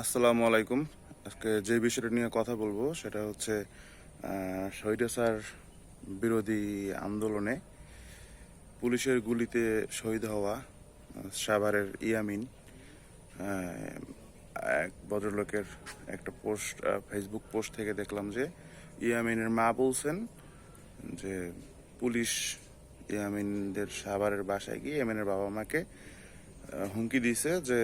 আসসালামু আলাইকুম। আজকে যে বিষয়টা নিয়ে কথা বলব সেটা হচ্ছে স্বৈরাচার বিরোধী আন্দোলনে পুলিশের গুলিতে শহীদ হওয়া সাভারের ইয়ামিন এক ভদ্রলোকের একটা পোস্ট ফেসবুক পোস্ট থেকে দেখলাম যে ইয়ামিনের মা বলছেন যে পুলিশ ইয়ামিনদের সাভারের বাসায় গিয়ে ইয়ামিনের বাবা মাকে হুমকি দিয়েছে যে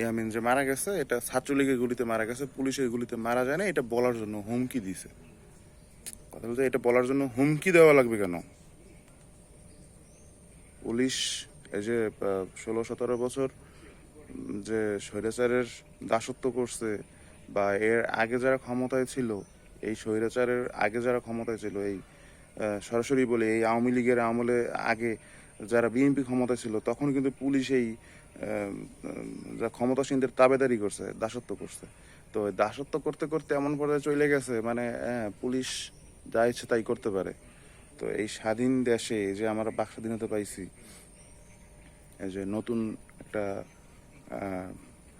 ইয়ামিন যে মারা গেছে, এটা ছাত্রলীগের গুলিতে মারা গেছে, পুলিশের গুলিতে মারা যায় না, এটা বলার জন্য হুমকি দিছে। কথা বলতে, এটা বলার জন্য হুমকি দেওয়া লাগবে কেন? পুলিশ এই যে ষোলো, সতেরো বছর যে স্বৈরাচারের দাসত্ব করছে বা এর আগে যারা ক্ষমতায় ছিল, এই স্বৈরাচারের আগে যারা ক্ষমতায় ছিল, এই সরাসরি বলে এই আওয়ামী লীগের আমলে আগে যারা বিএনপি ক্ষমতায় ছিল তখন কিন্তু পুলিশ এই যা ক্ষমতাসীনদের তাবেদারি করছে দাসত্ব করছে। তো দাসত্ব করতে করতে এমন পর্যায়ে চলে গেছে মানে হ্যাঁ, পুলিশ যা ইচ্ছে তাই করতে পারে। তো এই স্বাধীন দেশে যে আমরা বাক স্বাধীনতা পাইছি যে নতুন একটা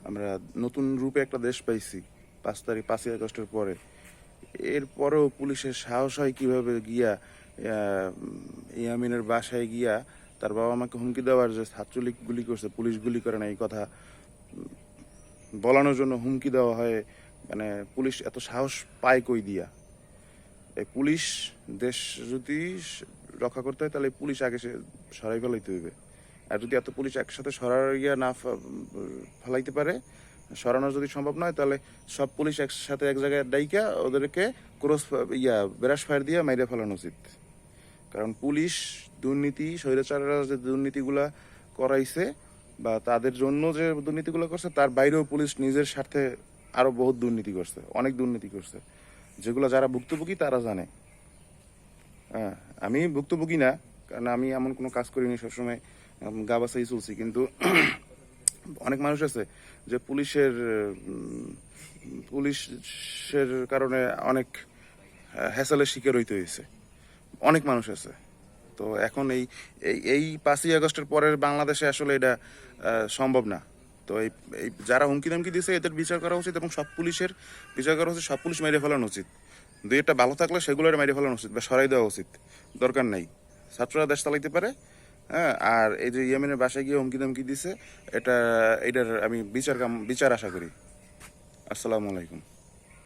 আমরা নতুন রূপে একটা দেশ পাইছি পাঁচ তারিখ পাঁচই আগস্টের পরে এরপরেও পুলিশের সাহস হয় কীভাবে গিয়া ইয়ামিনের বাসায় গিয়া তার বাবা মাকে হুমকি দেওয়ার যে ছাত্রলীগ গুলি করছে, পুলিশ গুলি করে না, এই কথা বলানোর জন্য হুমকি দেওয়া হয়। মানে পুলিশ এত সাহস পায় কই দিয়া? এই পুলিশ দেশ যদি রক্ষা করতে হয়, তাহলে পুলিশ আগে সে সরাই ফেলাইতে হইবে। আর যদি এত পুলিশ একসাথে সরার গিয়া না ফেলাইতে পারে, সরানো যদি সম্ভব নয়, তাহলে সব পুলিশ একসাথে এক জায়গায় ডাইকা ওদেরকে ক্রস ইয়া, ব্রাশ ফায়ার দিয়ে মাইরে ফেলানো উচিত। কারণ পুলিশ, দুর্নীতি, স্বৈরাচাররা যে দুর্নীতিগুলা করাইছে বা তাদের জন্য যে দুর্নীতিগুলো করছে, তার বাইরেও পুলিশ নিজের স্বার্থে আরও বহুত দুর্নীতি করছে, অনেক দুর্নীতি করছে। যেগুলো যারা ভুক্তভোগী, তারা জানে। হ্যাঁ আমি ভুক্তভোগী না, কারণ আমি এমন কোনো কাজ করিনি সবসময় গা বাসাই চলছি। কিন্তু অনেক মানুষ আছে যে পুলিশের পুলিশের কারণে অনেক হ্যাসেলের শিকার হইতে হয়েছে অনেক মানুষ আছে। তো এখন এই এই এই পাঁচই আগস্টের পরের বাংলাদেশে আসলে এটা সম্ভব না। তো এই এই যারা হুমকি ধমকি দিয়েছে এদের বিচার করা উচিত এবং সব পুলিশের বিচার করা উচিত, সব পুলিশ মেরে ফেলানো উচিত। দুই একটা ভালো থাকলে সেগুলোর মেরে ফেলানো উচিত বা সরাই দেওয়া উচিত। দরকার নাই। ছাত্ররা দেশ চালাইতে পারে হ্যাঁ আর এই যে ইয়ামিনের বাসায় গিয়ে হুমকি ধমকি দিছে, এটা, এটার আমি বিচার কাম, বিচার আশা করি। আসসালামু আলাইকুম।